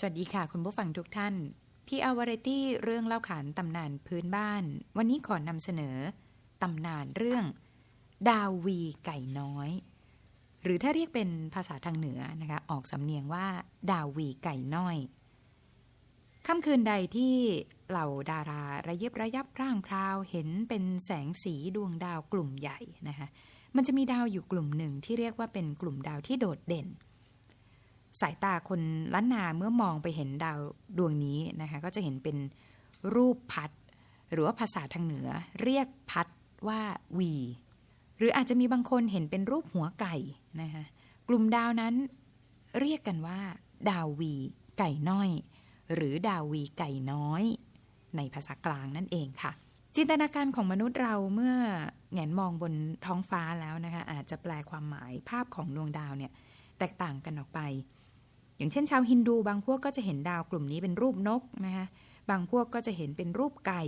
สวัสดีค่ะ คุณผู้ฟังทุกท่าน พี่อาวารตี้เรื่องเล่าขานตำนานพื้นบ้าน วันนี้ขอนำเสนอตำนานเรื่อง ดาววีไก่น้อย หรือถ้าเรียกเป็นภาษาทางเหนือนะคะออกสำเนียงว่า ดาววีไก่น้อยค่ำคืนใดที่เหล่าดาราระยิบระยับร่างพราวเห็นเป็นแสงสีดวงดาวกลุ่มใหญ่นะคะมันจะมีดาวอยู่กลุ่มหนึ่งที่เรียกว่าเป็นกลุ่มดาวที่โดดเด่น สายตาคนล้านนาเมื่อมองไปเห็นดาวดวงนี้นะคะก็จะเห็นเป็นรูปพัด หรือว่าภาษาทางเหนือ เรียกพัดว่าวีหรืออาจจะมีบางคนเห็นเป็นรูปหัวไก่นะคะกลุ่มดาวนั้นเรียกกันว่า ดาววี ไก่น้อย หรือดาววีไก่น้อย ในภาษากลางนั่นเองค่ะ จินตนาการของมนุษย์เราเมื่อแงนมองบนท้องฟ้าแล้วนะคะอาจจะแปลความหมายภาพของดวงดาวเนี่ยแตกต่างกันออกไป อย่างเช่นชาวฮินดูบางพวกก็จะเห็นดาวกลุ่มนี้เป็นรูปนกนะคะบางพวกก็จะเห็นเป็นรูปไก่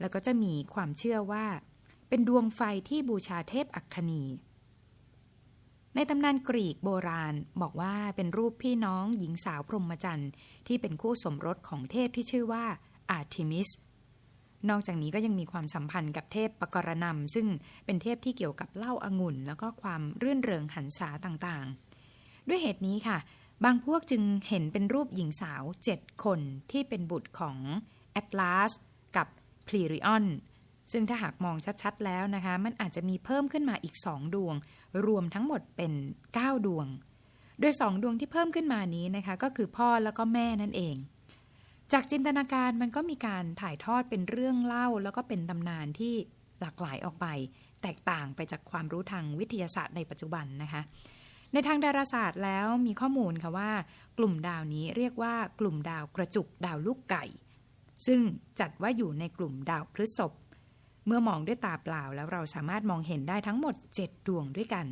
แล้วก็จะมีความเชื่อว่า เป็นดวงไฟที่บูชาเทพอัคคณีในตำนานกรีกโบราณบอกว่าเป็นรูปพี่น้องหญิงสาวพรหมจรรย์ที่เป็นคู่สมรสของเทพที่ชื่อว่าอาร์ทิมิสนอกจากนี้ก็ยังมีความสัมพันธ์กับเทพปกรณำซึ่งเป็นเทพที่เกี่ยวกับเหล้าอางุ่น แล้วก็ความรื่นเริงหันษาต่างๆ ด้วยเหตุนี้ค่ะ บางพวกจึงเห็นเป็นรูปหญิงสาวเจ็ดคนที่เป็นบุตรของแอตลาสกับพลีริออนซึ่งถ้าหากมองชัดๆแล้วนะคะ มันอาจจะมีเพิ่มขึ้นมาอีกสองดวง รวมทั้งหมดเป็น 9 ดวง โดยสองดวงที่เพิ่มขึ้นมานี้นะคะ ก็คือพ่อแล้วก็แม่นั่นเอง จากจินตนาการมันก็มีการถ่ายทอดเป็นเรื่องเล่า แล้วก็เป็นตำนานที่หลากหลายออกไป แตกต่างไปจากความรู้ทางวิทยาศาสตร์ในปัจจุบันนะคะ ในทางดาราศาสตร์แล้วมีข้อมูลค่ะว่า กลุ่มดาวนี้เรียกว่ากลุ่มดาวกระจุกดาวลูกไก่ ซึ่งจัดว่าอยู่ในกลุ่มดาวพฤษภเมื่อมองด้วยตาเปล่าแล้วเราสามารถมองเห็นได้ทั้งหมด 7 ดวงด้วยกัน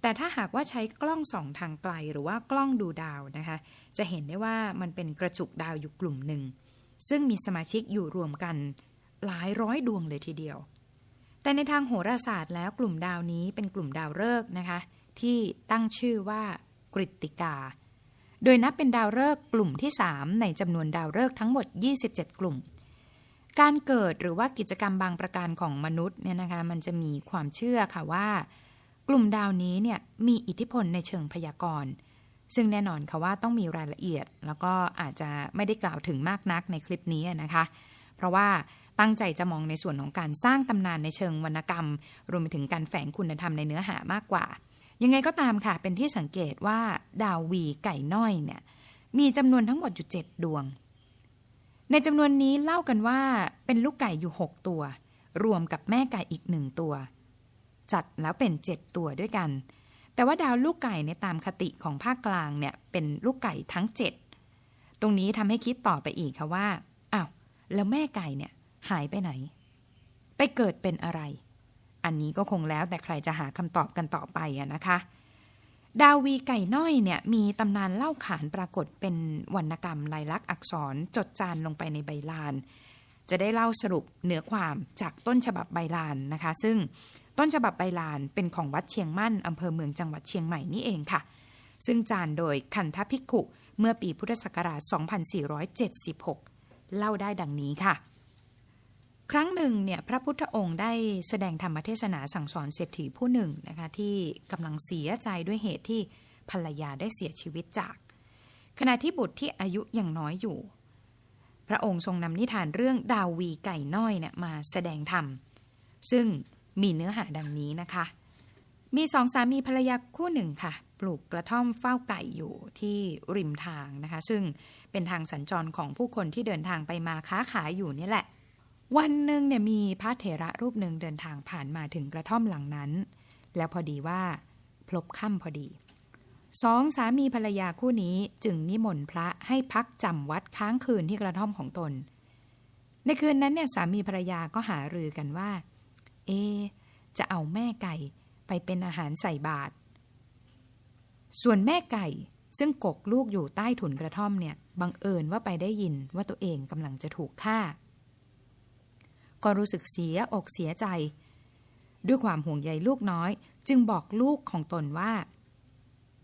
แต่ถ้าหากว่าใช้กล้องส่องทางไกลหรือว่ากล้องดูดาวนะคะ จะเห็นได้ว่ามันเป็นกระจุกดาวอยู่กลุ่มหนึ่ง ซึ่งมีสมาชิกอยู่รวมกันหลายร้อยดวงเลยทีเดียว แต่ในทางโหราศาสตร์แล้วกลุ่มดาวนี้เป็นกลุ่มดาวฤกษ์นะคะ ที่ตั้งชื่อว่ากริติกา โดยนับเป็นดาวฤกษ์กลุ่มที่ 3 ในจำนวนดาวฤกษ์ทั้งหมด 27 กลุ่ม การเกิดหรือว่ากิจกรรมบางประการของมนุษย์เนี่ยนะคะมันจะมีความเชื่อค่ะว่า กลุ่มดาวนี้เนี่ยมีอิทธิพลในเชิงพยากรณ์ซึ่งแน่นอนค่ะว่าต้องมีรายละเอียด แล้วก็อาจจะไม่ได้กล่าวถึงมากนักในคลิปนี้นะคะ เพราะว่าตั้งใจจะมองในส่วนของการสร้างตำนานในเชิงวรรณกรรม รวมไปถึงการแฝงคุณธรรมในเนื้อหามากกว่า ยังไงก็ตามค่ะ เป็นที่สังเกตว่าดาววีไก่น้อยเนี่ยมีจำนวนทั้งหมดอยู่เจ็ดดวง ในจำนวนนี้เล่ากันว่าเป็นลูกไก่อยู่ 6 ตัว รวมกับแม่ไก่อีกหนึ่งตัว จัดแล้วเป็น 7 ตัวด้วยกัน แต่ว่าดาวลูกไก่ในตามคติของภาคกลางเนี่ยเป็นลูกไก่ทั้ง 7 ตรงนี้ทำให้คิดต่อไปอีกค่ะว่าอ้าวแล้วแม่ไก่เนี่ยหายไปไหน ไปเกิดเป็นอะไร นนี้ก็คงแล้วแต่ใครจะหาคำตอบกันต่อไปอะนะคะ ดาววีไก่น้อยเนี่ยมีตำนานเล่าขานปรากฏเป็นวรรณกรรมลายลักษณ์อักษรจดจานลงไปในใบลาน จะได้เล่าสรุปเนื้อความจากต้นฉบับใบลานนะคะ ซึ่งต้นฉบับใบลานเป็นของวัดเชียงมั่นอำเภอเมืองจังหวัดเชียงใหม่นี่เองค่ะ ซึ่งจานโดยคันทภิกขุเมื่อปีพุทธศักราช 2476 เล่าได้ดังนี้ค่ะ ครั้งหนึ่งเนี่ยพระพุทธองค์ได้แสดงธรรมเทศนาสั่งสอนเศรษฐีผู้หนึ่งนะคะที่กำลังเสียใจด้วยเหตุที่ภรรยาได้เสียชีวิตจาก ขณะที่บุตรที่อายุยังน้อยอยู่ พระองค์ทรงนำนิทานเรื่องดาววีไก่น้อยเนี่ยมาแสดงธรรม ซึ่งมีเนื้อหาดังนี้นะคะ มีสองสามีภรรยาคู่หนึ่งค่ะ ปลูกกระท่อมเฝ้าไก่อยู่ที่ริมทางนะคะ ซึ่งเป็นทางสัญจรของผู้คนที่เดินทางไปมาค้าขายอยู่นี่แหละ วันหนึ่งเนี่ยมีพระเถระรูปหนึ่งเดินทางผ่านมาถึงกระท่อมหลังนั้น แล้วพอดีว่า พลบค่ำพอดี สองสามีภรรยาคู่นี้จึงนิมนต์พระให้พักจำวัดค้างคืนที่กระท่อมของตน ในคืนนั้นเนี่ยสามีภรรยาก็หารือกันว่า เอ จะเอาแม่ไก่ไปเป็นอาหารใส่บาตรส่วนแม่ไก่ซึ่งกกลูกอยู่ใต้ถุนกระท่อมเนี่ยบังเอิญว่าไปได้ยินว่าตัวเองกำลังจะถูกฆ่า ก็รู้สึกเสียอกเสียใจ ด้วยความห่วงใยลูกน้อย จึงบอกลูกของตนว่า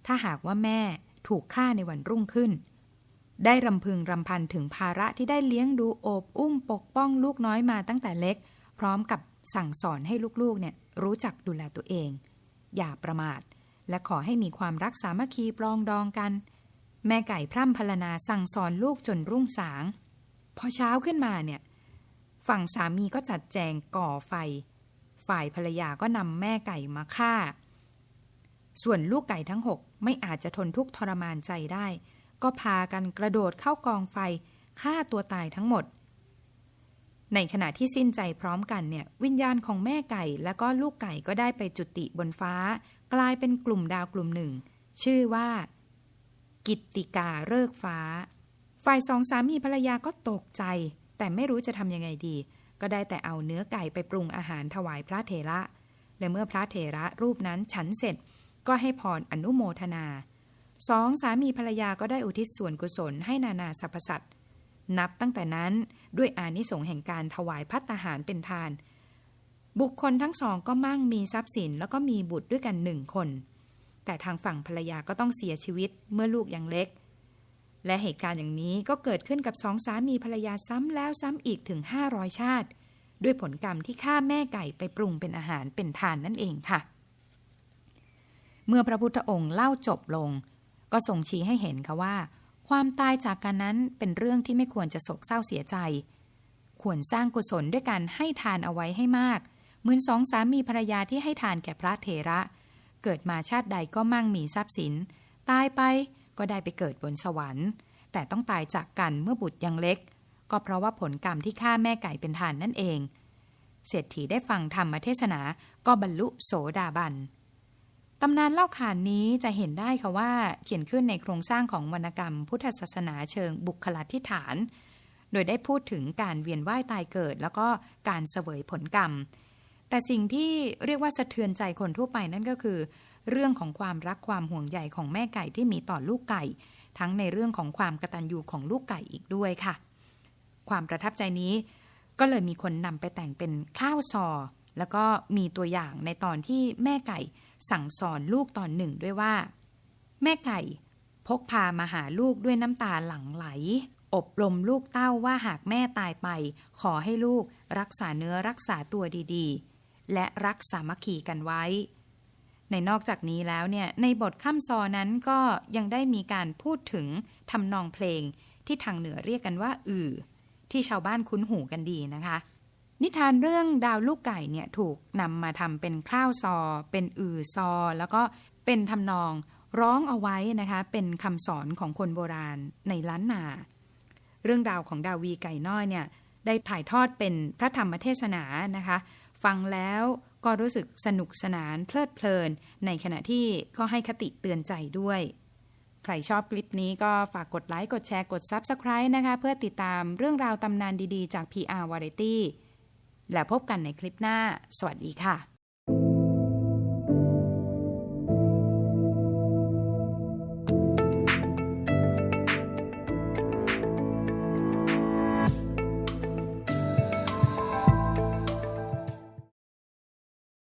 ถ้าหากว่าแม่ถูกฆ่าในวันรุ่งขึ้น ได้รำพึงรำพันถึงภาระที่ได้เลี้ยงดูโอบอุ้มปกป้องลูกน้อยมาตั้งแต่เล็ก พร้อมกับสั่งสอนให้ลูกๆเนี่ยรู้จักดูแลตัวเอง อย่าประมาท และขอให้มีความรักสามัคคีปรองดองกัน แม่ไก่พร่ำพรรณนาสั่งสอนลูกจนรุ่งสาง พอเช้าขึ้นมาเนี่ย ฝั่งสามีก็จัดแจงก่อไฟ ฝ่ายภรรยาก็นำแม่ไก่มาฆ่า ส่วนลูกไก่ทั้งหกไม่อาจจะทนทุกข์ทรมานใจได้ ก็พากันกระโดดเข้ากองไฟฆ่าตัวตายทั้งหมด ในขณะที่สิ้นใจพร้อมกันเนี่ยวิญญาณของแม่ไก่และก็ลูกไก่ก็ได้ไปจุติบนฟ้า กลายเป็นกลุ่มดาวกลุ่มหนึ่ง ชื่อว่า กิตติกาเลิกฟ้า ฝ่ายสองสามีภรรยาก็ตกใจ แต่ไม่รู้จะทำยังไงดี ก็ได้แต่เอาเนื้อไก่ไปปรุงอาหารถวายพระเถระ และเมื่อพระเถระรูปนั้นฉันเสร็จ ก็ให้พรอนุโมทนาสองสามีภรรยาก็ได้อุทิศส่วนกุศลให้นานาสรรพสัตว์นับตั้งแต่นั้นด้วยอานิสงส์แห่งการถวายพัตตาหารเป็นทาน บุคคลทั้งสองก็มั่งมีทรัพย์สินแล้วก็มีบุตรด้วยกันหนึ่งคน แต่ทางฝั่งภรรยาก็ต้องเสียชีวิตเมื่อลูกยังเล็ก และเหตุการณ์อย่างนี้ก็เกิดขึ้นกับสองสามีภรรยาซ้ำแล้วซ้ำอีกถึง 500 ชาติ ด้วยผลกรรมที่ฆ่าแม่ไก่ไปปรุงเป็นอาหารเป็นทานนั่นเองค่ะ เมื่อพระพุทธองค์เล่าจบลง ก็ทรงชี้ให้เห็นค่ะว่า ความตายจากการนั้นเป็นเรื่องที่ไม่ควรจะโศกเศร้าเสียใจ ควรสร้างกุศลด้วยการให้ทานเอาไว้ให้มาก เหมือนสองสามีภรรยาที่ให้ทานแก่พระเถระ เกิดมาชาติใดก็มั่งมีทรัพย์สิน ตายไป ก็ได้ไปเกิดบนสวรรค์ แต่ต้องตายจากกันเมื่อบุตรยังเล็ก ก็เพราะว่าผลกรรมที่ฆ่าแม่ไก่เป็นทานนั่นเอง เศรษฐีได้ฟังธรรมเทศนาก็บรรลุโสดาบันตำนานเล่าขานนี้จะเห็นได้ค่ะว่าเขียนขึ้นในโครงสร้างของวรรณกรรม พุทธศาสนาเชิงบุคลาธิฐาน โดยได้พูดถึงการเวียนว่ายตายเกิด แล้วก็การเสวยผลกรรม แต่สิ่งที่เรียกว่าสะเทือนใจคนทั่วไปนั่นก็คือ เรื่องของความรักความห่วงใยของแม่ไก่ที่มีต่อลูกไก่ ทั้งในเรื่องของความกตัญญูของลูกไก่อีกด้วยค่ะ ความประทับใจนี้ ก็เลยมีคนนำไปแต่งเป็นข้าวซอ แล้วก็มีตัวอย่างในตอนที่แม่ไก่สั่งสอนลูกตอนหนึ่งด้วยว่า แม่ไก่พกพามาหาลูกด้วยน้ำตาหลั่งไหล อบรมลูกเต้าว่าหากแม่ตายไป ขอให้ลูกรักษาเนื้อรักษาตัวดีๆ และรักสามัคคีกันไว้ ในนอกจากนี้แล้วเนี่ยในบทข้ามซอนั้นก็ยังได้มีการพูดถึงทำนองเพลงที่ทางเหนือเรียกกันว่า อือ ที่ชาวบ้านคุ้นหูกันดีนะคะ นิทานเรื่องดาวลูกไก่เนี่ยถูกนำมาทำเป็นคล้าวซอ เป็นอือซอ แล้วก็เป็นทำนองร้องเอาไว้นะคะเป็นคำสอนของคนโบราณในล้านนา เรื่องราวของดาวีไก่น้อยเนี่ยได้ถ่ายทอดเป็นพระธรรมเทศนานะคะ ฟังแล้ว ก็รู้สึกสนุกสนานเพลิดเพลิน ในขณะที่ก็ให้คติเตือนใจด้วย ใครชอบคลิปนี้ก็ฝากกดไลค์กดแชร์กด Subscribe นะคะ เพื่อติดตามเรื่องราวตำนานดีๆ จาก PR Variety และพบกันในคลิปหน้า สวัสดีค่ะ